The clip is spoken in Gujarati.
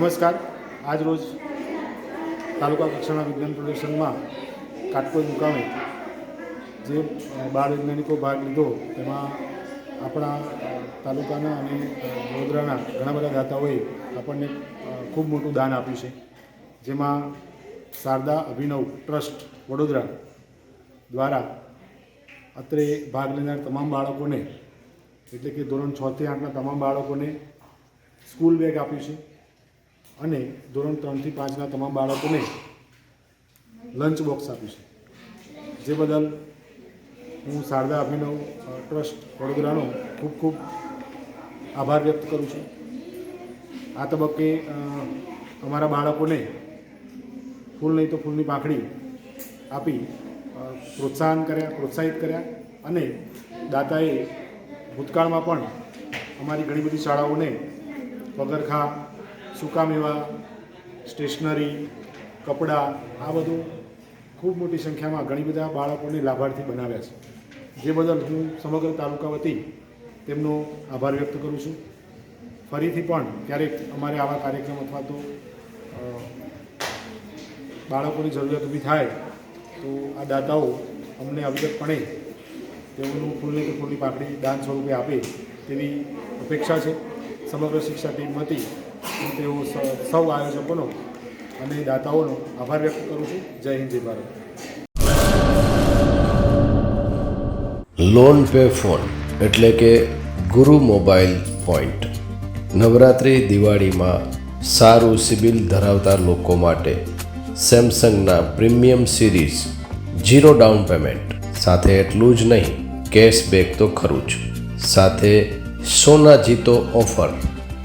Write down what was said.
નમસ્કાર. આજ રોજ તાલુકા કક્ષાના વિજ્ઞાન પ્રદર્શનમાં કાટકોઈ મુકામે જે બાળ વૈજ્ઞાનિકો ભાગ લીધો, તેમાં આપણા તાલુકાના અને વડોદરાના ઘણા બધા દાતાઓએ આપણને ખૂબ મોટું દાન આપ્યું છે. જેમાં શારદા અભિનવ ટ્રસ્ટ વડોદરા દ્વારા અત્રે ભાગ લેનાર તમામ બાળકોને, એટલે કે ધોરણ છથી આઠના તમામ બાળકોને સ્કૂલ બેગ આપ્યું છે. અને ધોરણ ત્રણથી પાંચના તમામ બાળકોને લંચ બોક્સ આપ્યું છે જે બદલ હું શારદા અભિનવ, ટ્રસ્ટ વડોદરાનો ખૂબ ખૂબ આભાર વ્યક્ત કરું છું. આ તબક્કે અમારા બાળકોને ફૂલ નહીં તો ફૂલની પાંખડી આપી પ્રોત્સાહન કર્યા, પ્રોત્સાહિત કર્યા અને દાતાએ ભૂતકાળમાં પણ અમારી ઘણી બધી શાળાઓને પગરખા સૂકા મેવા સ્ટેશનરી, કપડાં, આ બધું ખૂબ મોટી સંખ્યામાં ઘણી બધા બાળકોને લાભાર્થી બનાવ્યા છે. જે બદલ હું સમગ્ર તાલુકા વતી તેમનો આભાર વ્યક્ત કરું છું. ફરીથી પણ ક્યારેક અમારે આવા કાર્યક્રમ અથવા તો બાળકોની જરૂરિયાત ઊભી થાય તો આ દાતાઓ અમને અવિરતપણે તેઓનું ફૂલને કે ફૂલની પાકડી દાન સ્વરૂપે આપે તેવી અપેક્ષા છે. સમગ્ર શિક્ષા ટીમ તેઓ સૌ આયોજકોનો અને દાતાઓનો આભાર વ્યક્ત કરું છું. જય હિન્દ, જય ભારત. લોન પે ફોન એટલે કે ગુરુ મોબાઈલ પોઈન્ટ. નવરાત્રિ દિવાળીમાં સારું સિબિલ ધરાવતા લોકો માટે સેમસંગના premium series zero down payment. સાથે એટલું જ નહીં, કેશબેક તો ખરું જ. સાથે સોના જીતો ઓફર.